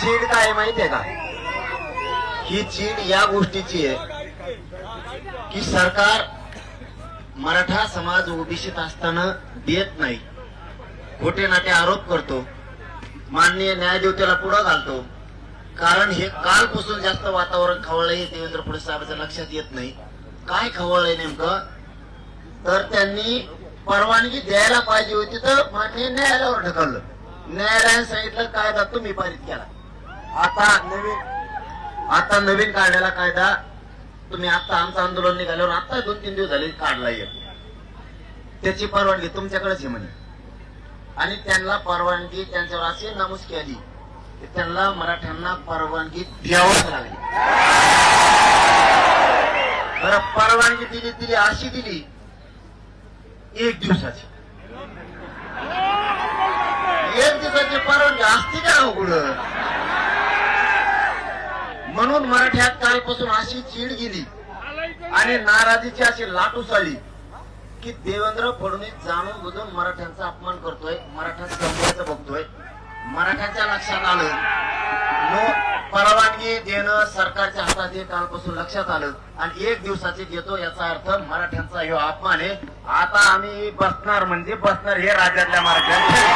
चीड काय आहे माहितीये का? ही चीड या गोष्टीची आहे की सरकार मराठा समाज ओबीसीत असताना देत नाही. खोटे नाटे आरोप करतो माननीय न्यायदेवतेला पुढं घालतो. कारण हे कालपासून जास्त वातावरण खवळलं हे देवेंद्र फडणवीस साहेबांच्या लक्षात येत नाही. काय खवळलंय नेमकं? तर त्यांनी परवानगी द्यायला पाहिजे होती तर माननीय न्यायालयावर ढकललं. न्यायालयाने सांगितलं कायदा तुम्ही पारित केला. आता नवीन आता नवीन काढलेला कायदा तुम्ही आता आमचं आंदोलन निघाल्यावर आता दोन तीन दिवस झाले काढला एक. त्याची परवानगी तुमच्याकडेच आहे म्हणे. आणि त्यांना परवानगी त्यांच्यावर अशी नमूस केली की त्यांना मराठ्यांना परवानगी द्यावंच लागली. बरं परवानगी दिली दिली अशी दिली एक दिवसाची. एक दिवसाची परवानगी असती का अवघड? म्हणून मराठ्यात कालपासून अशी चीड गेली आणि नाराजीची अशी लाट उसळली की देवेंद्र फडणवीस जाणून बुजून मराठ्यांचा अपमान करतोय मराठा संपवायचं बघतोय मराठ्यांच्या लक्षात आलं. परवानगी देणं सरकारच्या हातात हे कालपासून लक्षात आलं. आणि एक दिवसाचे घेतो याचा अर्थ मराठ्यांचा हे अपमान आहे. आता आम्ही बसणार म्हणजे बसणार हे राज्यातल्या मराठ्यांचे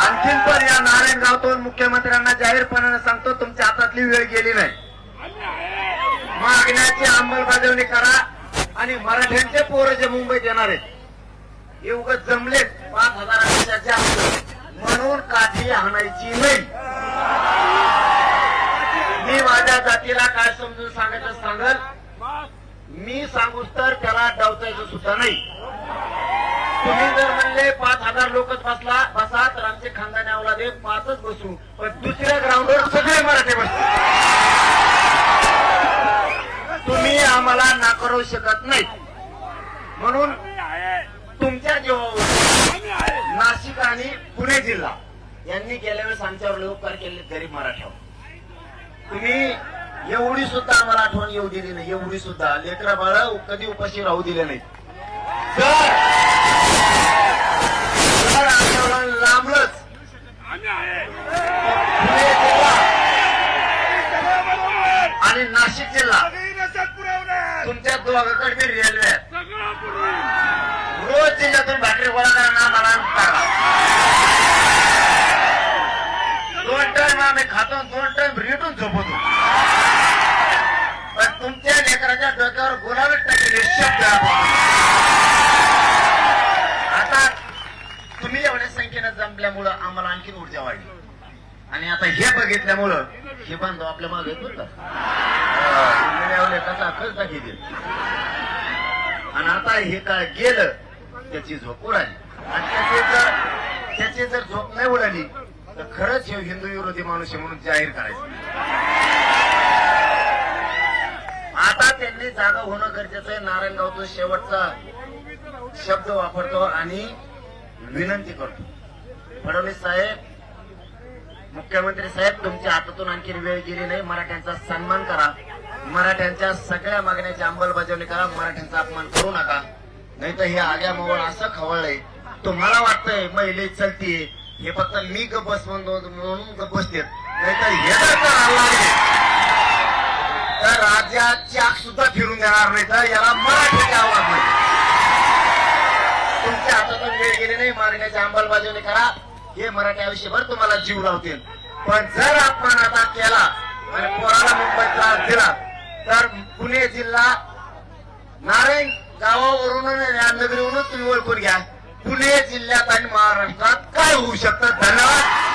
आणखीन पण या मुख्यमंत्र्यांना जाहीरपणाने सांगतो तुमच्या हातातली वेळ गेली नाही. मागण्याची अंमलबजावणी करा आणि मराठ्यांचे पोरं जे मुंबईत येणार आहेत एवढं जमलेत पाच हजारापेक्षा जास्त म्हणून काठी हाणायची नाही. मी माझ्या जातीला काय समजून सांगायचं सांगल? मी सांगूच तर त्याला डावचायचं सुद्धा नाही. तुम्ही जर म्हणले पाच हजार लोकच बसला बसा तर आमचे खानदानी अवलादे पाचच बसू. पण दुसऱ्या ग्राउंडवर सगळे मराठे बसले तुम्ही आम्हाला नाकारू शकत नाही म्हणून तुमच्या जीवावर नाशिक आणि पुणे जिल्हा यांनी गेल्या वेळेस आमच्यावर लोककार केले गरीब मराठ्यावर. तुम्ही एवढी सुद्धा आम्हाला आठवण येऊ दिली नाही. एवढी सुद्धा लेकरा बाळ कधी उपाशी राहू दिले नाही जर जर आंदोलन लांबलंच पुणे जिल्हा आणि नाशिक जिल्हा. तुमच्या दोघांकडे बी रेल्वे रोज जिल्ह्यातून बॅटरी गोळा मला दोन टन आम्ही खातो दोन टाइम रिटून झोपवतो पण तुमच्या लेकराच्या डोक्यावर गुलाबी टाकले शब्द आता तुम्ही एवढ्या संख्येनं आम्हाला आणखीन ऊर्जा वाढली. आणि आता हे बघितल्यामुळं हे बांधव आपल्या मागे येत बरं आणि आता हे काय गेलं त्याची झोप उडाली. आणि त्याची जर त्याची जर झोप नाही उडाली तर खरंच हे हिंदू विरोधी माणूस आहे म्हणून जाहीर करायचं. आता त्यांनी जागा होणं गरजेचं आहे. नारायणगावचा शेवटचा शब्द वापरतो आणि विनंती करतो. फडणवीस साहेब मुख्यमंत्री साहेब तुमच्या हातातून आणखी वेळ गेली नाही. मराठ्यांचा सन्मान करा. मराठ्यांच्या सगळ्या मागण्याची अंमलबजावणी करा. मराठ्यांचा अपमान करू नका. नाही तर हे आग्या मोवळ असं खवळलंय. तुम्हाला वाटतंय महिले चलतीये हे फक्त मी गप बस म्हणून म्हणून गप बसतेत नाही तर हे जर करायला तर राज्यात चाक सुद्धा फिरून देणार नाही. तर याला मराठी वेळ गेली नाही मागण्याची अंमलबजावणी करा हे मराठी आयुष्यभर तुम्हाला जीव लावतील. पण जर आपण आता केला आणि कोणाला मुंबईत त्रास दिला तर पुणे जिल्हा नारायण गावावरून रामनगरीवरून तुम्ही ओळखून घ्या. पुणे जिल्ह्यात आणि महाराष्ट्रात काय होऊ शकतं? धन्यवाद.